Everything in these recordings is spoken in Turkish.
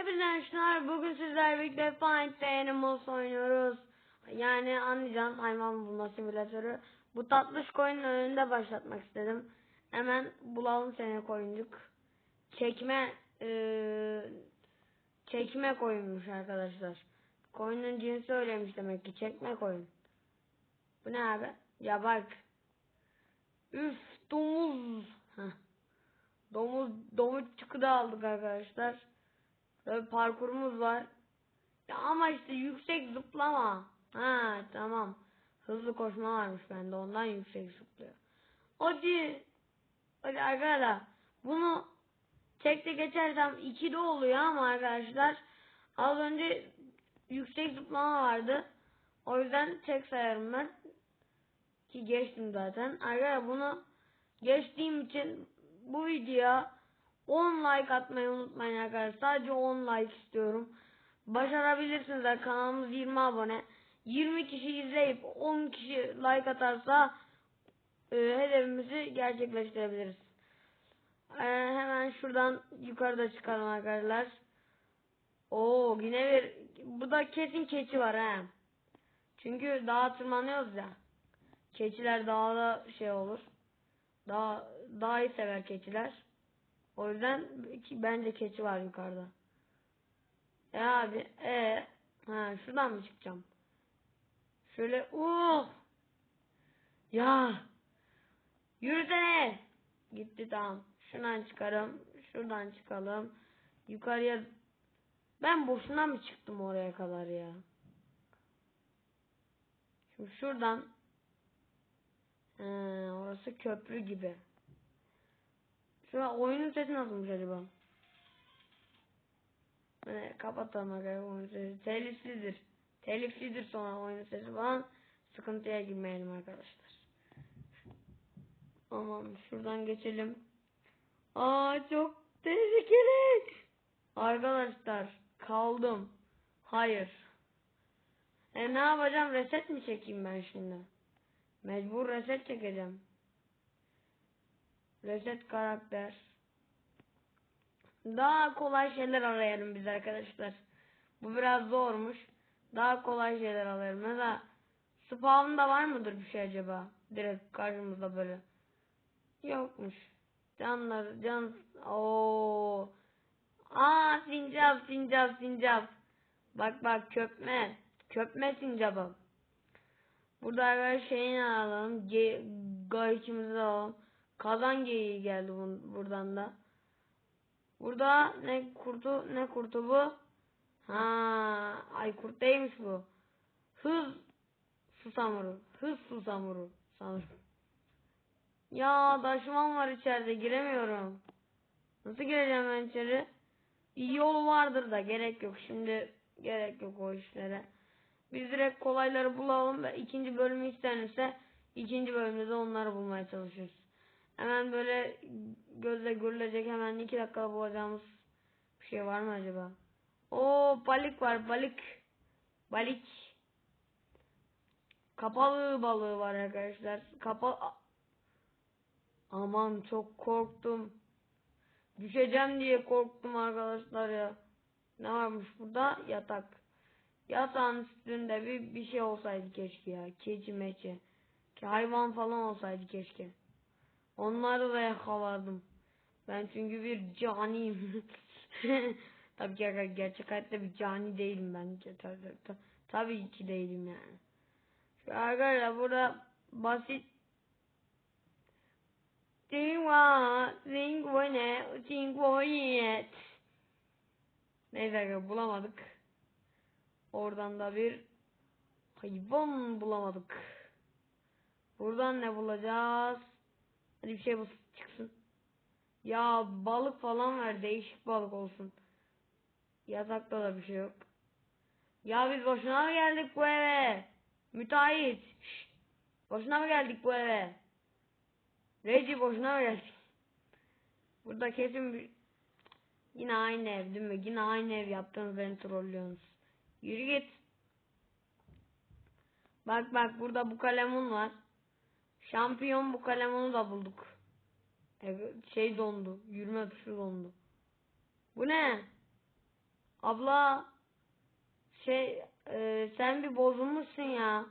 Hepinize arkadaşlar bugün sizlerle birlikte Find the Animals oynuyoruz. Yani anlayacağınız hayvan bulma simülatörü. Bu tatlış koyunun önünde başlatmak istedim. Hemen bulalım seni koyuncuk. Çekme eee, çekme koyunmuş arkadaşlar. Koyunun cinsi öyleymiş demek ki çekme koyun. Bu ne abi? Ya bak. Üf domuz. Heh. Domuz domuz çıkı da aldık arkadaşlar. Böyle parkurumuz var. Ya ama işte yüksek zıplama. Ha tamam. Hızlı koşma varmış bende ondan yüksek zıplıyor. Hadi. Hadi arkadaşlar. Bunu tekte geçersem 2'de oluyor ama arkadaşlar az önce yüksek zıplama vardı. O yüzden tek sayarım ben. Ki geçtim zaten. Arkadaşlar bunu geçtiğim için bu videoya 10 like atmayı unutmayın arkadaşlar. Sadece 10 like istiyorum. Başarabilirsiniz de kanalımız 20 abone. 20 kişi izleyip 10 kişi like atarsa e, hedefimizi gerçekleştirebiliriz. E, hemen şuradan yukarıda çıkalım arkadaşlar. Oo yine bir burada kesin keçi var he. Çünkü dağa tırmanıyoruz ya. Keçiler dağda şey olur. Dağ, dağı sever keçiler. O yüzden ki- bence keçi var yukarıda. E abi e ha şuradan mı çıkacağım? Şöyle uh ya yürüsene gitti tamam. Şuradan çıkarım. Şuradan çıkalım. Yukarıya ben boşuna mı çıktım oraya kadar ya? Şimdi şuradan He, orası köprü gibi. Şu an oyunun sesi nasılmış acaba? Hani kapatalım arkadaşlar oyun sesi. Teliflidir. Teliflidir sonra oyun sesi falan. Sıkıntıya girmeyelim arkadaşlar. Aman şuradan geçelim. Aa çok tehlikeli. Arkadaşlar kaldım. Hayır. E ne yapacağım? Reset mi çekeyim ben şimdi? Mecbur reset çekeceğim. Reset karakter. Daha kolay şeyler arayalım biz arkadaşlar. Bu biraz zormuş. Daha kolay şeyler arayalım. Mesela spawn'da var mıdır bir şey acaba? Direkt karşımızda böyle. Yokmuş. Canlar can o Aa sincap sincap sincap. Bak bak köpme. Köpme sincapı. Burada arkadaşlar şeyini alalım. De alalım. Kazan geyiği geldi buradan da. Burada ne kurtu ne kurtu bu? Ha, ay kurt değilmiş bu. Hız susamuru. Hız susamuru sanırım. Ya daşman var içeride giremiyorum. Nasıl gireceğim ben içeri? Bir yolu vardır da gerek yok. Şimdi gerek yok o işlere. Biz direkt kolayları bulalım ve ikinci bölümü istenirse ikinci bölümde de onları bulmaya çalışıyoruz. Hemen böyle gözle görülecek hemen iki dakikada bulacağımız bir şey var mı acaba? O balık var balık. Balık. Kapalı balığı var arkadaşlar. Kapalı. Aman çok korktum. Düşeceğim diye korktum arkadaşlar ya. Ne varmış burada? Yatak. Yatağın üstünde bir, bir şey olsaydı keşke ya. Keçi meçi. Ki hayvan falan olsaydı keşke. Onları da yakalardım. Ben çünkü bir caniyim. Tabii ki arkadaşlar gerçek hayatta bir cani değilim ben. Tabii, ki değilim yani. Şu arkadaşlar burada basit. Neyse arkadaşlar bulamadık. Oradan da bir hayvan bulamadık. Buradan ne bulacağız? Hadi bir şey bul çıksın. Ya balık falan ver. Değişik balık olsun. Yatakta da bir şey yok. Ya biz boşuna mı geldik bu eve? Müteahhit. Şşt. Boşuna mı geldik bu eve? Reci boşuna mı geldik? Burada kesin bir... Yine aynı ev değil mi? Yine aynı ev yaptınız beni trollüyorsunuz. Yürü git. Bak bak burada bu kalemun var. Şampiyon bu kalemunu da bulduk. Evet, şey dondu. Yürüme tuşu dondu. Bu ne? Abla şey e, sen bir bozulmuşsun ya.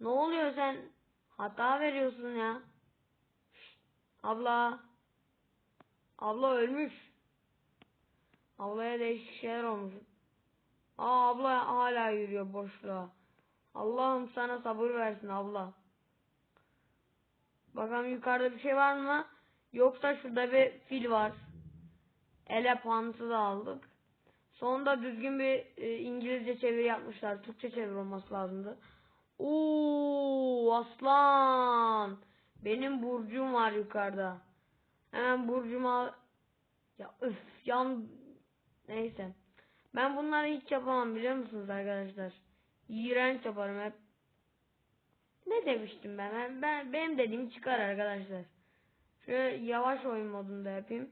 Ne oluyor sen? Hata veriyorsun ya. Abla. Abla ölmüş. Ablaya değişik şeyler olmuş. Aa abla hala yürüyor boşluğa. Allah'ım sana sabır versin abla. Bakalım yukarıda bir şey var mı? Yoksa şurada bir fil var. Elepantı da aldık. Sonunda düzgün bir e, İngilizce çeviri yapmışlar. Türkçe çeviri olması lazımdı. Oo aslan. Benim burcum var yukarıda. Hemen burcuma ya öf yan neyse. Ben bunları hiç yapamam biliyor musunuz arkadaşlar? İğrenç yaparım hep. Demiştim ben? ben? Ben benim dediğim çıkar arkadaşlar. Şöyle yavaş oyun modunda yapayım.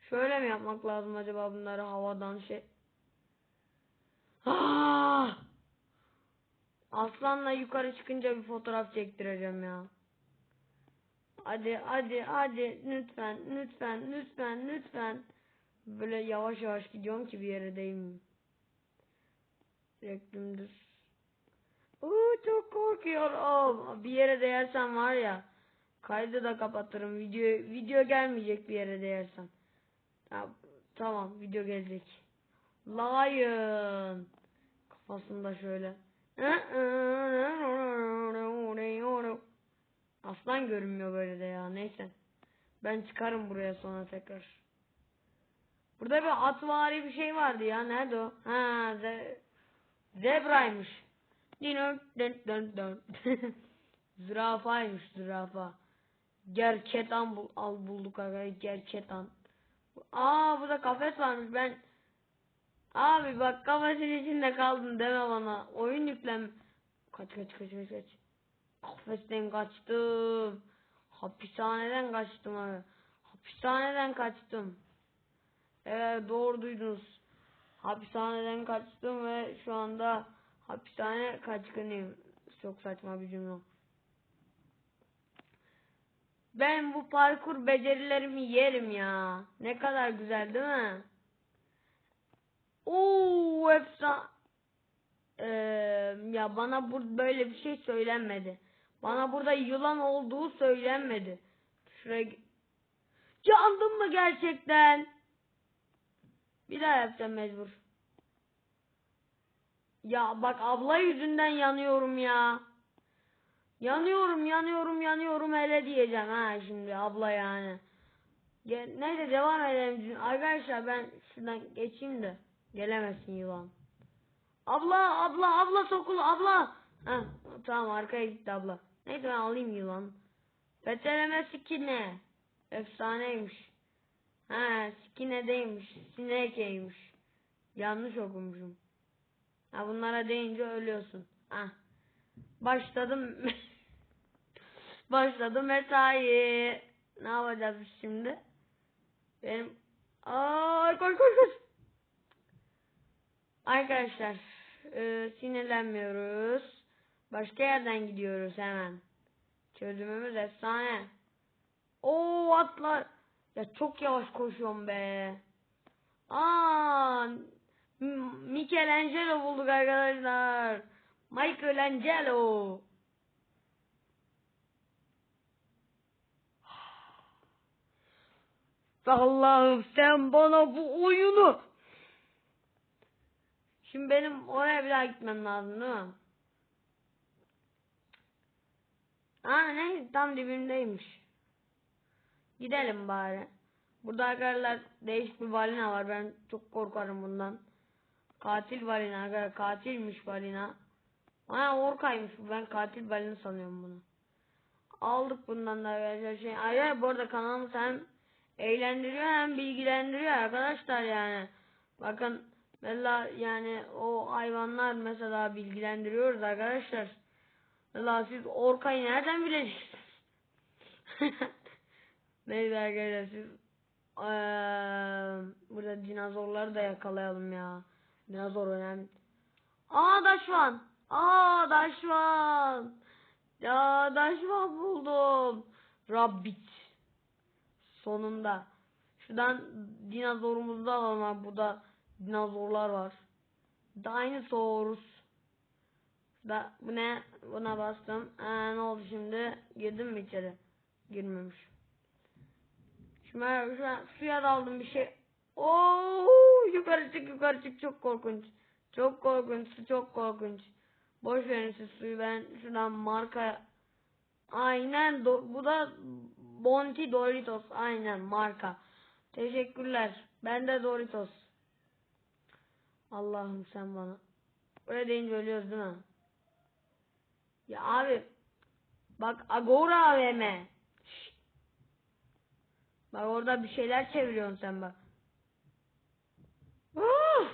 Şöyle mi yapmak lazım acaba bunları havadan şey? Ah! Aslanla yukarı çıkınca bir fotoğraf çektireceğim ya. Hadi hadi hadi lütfen lütfen lütfen lütfen. Böyle yavaş yavaş gidiyorum ki bir yere değmeyeyim. Direkt dümdüz. Uuu çok korkuyorum. Bir yere değersem var ya. Kaydı da kapatırım. Video video gelmeyecek bir yere değersem. Ya, tamam video gelecek. Lion. Kafasında şöyle. Aslan görünmüyor böyle de ya. Neyse. Ben çıkarım buraya sonra tekrar. Burada bir atvari bir şey vardı ya. Nerede o? Ha, ze zebraymış. Dön dön dön. Zürafaymış zürafa. Gerçetan bul al bulduk arkadaşlar. Gerçetan. Aa burada kafes varmış. Ben Abi bak kafesin içinde kaldım deme bana. Oyun yüklem. Kaç kaç kaç kaç kaç. Kafesten kaçtım. Hapishaneden kaçtım abi. Hapishaneden kaçtım. Evet doğru duydunuz. Hapishaneden kaçtım ve şu anda hapishane kaçkınıyım. Çok saçma bir cümle. Ben bu parkur becerilerimi yerim ya. Ne kadar güzel değil mi? Oo efsane. Ee, ya bana bu böyle bir şey söylenmedi. Bana burada yılan olduğu söylenmedi. Şuraya Yandım mı gerçekten? Bir daha yapacağım mecbur. Ya bak abla yüzünden yanıyorum ya. Yanıyorum yanıyorum yanıyorum hele diyeceğim ha şimdi abla yani. Ge neyse devam edelim. Arkadaşlar ben şuradan geçeyim de. Gelemezsin yılan. Abla abla abla sokul abla. Ha tamam arkaya gitti abla. Neyse ben alayım yılan. Beteleme sikine. Efsaneymiş. Ha sikine değilmiş. Sinekeymiş. Yanlış okumuşum. Ha bunlara deyince ölüyorsun. Ha. Başladım. Başladım mesai. Ne yapacağız şimdi? Benim Ay koş koş koş. Arkadaşlar e, sinirlenmiyoruz. Başka yerden gidiyoruz hemen. Çözümümüz efsane. Oo atlar. Ya çok yavaş koşuyorum be. Aa Michelangelo bulduk arkadaşlar. Michelangelo. Allah'ım sen bana bu oyunu Şimdi benim oraya bir daha gitmem lazım değil mi? Aa ne tam dibimdeymiş. Gidelim bari. Burada arkadaşlar değişik bir balina var. Ben çok korkarım bundan. Katil balina. Katilmiş balina. Aa orkaymış bu. Ben katil balina sanıyorum bunu. Aldık bundan da arkadaşlar. Şey, ayrıca bu arada kanalımız hem eğlendiriyor hem bilgilendiriyor arkadaşlar yani. Bakın Mesela yani o hayvanlar mesela bilgilendiriyoruz arkadaşlar. Mesela siz orkayı nereden bileceksiniz? Neyse arkadaşlar siz ee, burada dinozorları da yakalayalım ya. Dinozor önemli. Aa daşvan. Aa daşvan. Ya daşvan buldum. Rabbit. Sonunda. Şuradan dinozorumuzu da alalım abi. Bu da Dinozorlar var. Dinosaurus. Da, bu ne? Buna bastım. Ee, ne oldu şimdi? Girdim mi içeri? Girmemiş. Şu an, şu an suya daldım bir şey. Yukarı çık yukarı çık çok korkunç. Çok korkunç su çok korkunç. Boş verin siz suyu ben şuradan marka Aynen do- bu da Bonti Doritos aynen marka. Teşekkürler. Ben de Doritos. Allah'ım sen bana. Öyle deyince ölüyoruz değil mi? Ya abi bak Agora AVM. Şşt. Bak orada bir şeyler çeviriyorsun sen bak. Uf!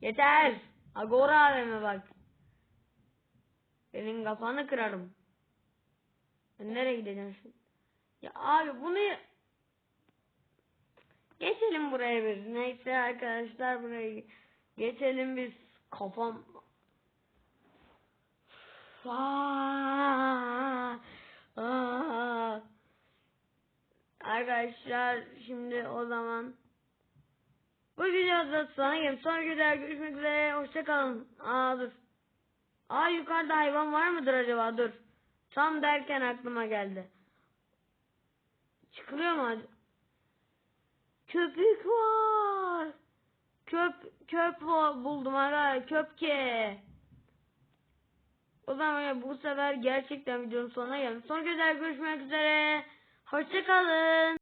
Yeter. Agora AVM bak. Senin kafanı kırarım. Ben nereye gideceğim şimdi? Ya abi bunu geçelim buraya biz. Neyse arkadaşlar buraya geçelim biz. Kafam. Arkadaşlar şimdi o zaman bu videoda sana gelip son videoda görüşmek üzere. Hoşçakalın. Aa dur. Aa yukarıda hayvan var mıdır acaba? Dur. Tam derken aklıma geldi. Çıkılıyor mu acaba? Köpük var. Köp köp buldum ara köpke. O zaman bu sefer gerçekten videonun sonuna geldim. Son videoda görüşmek üzere. Hoşçakalın.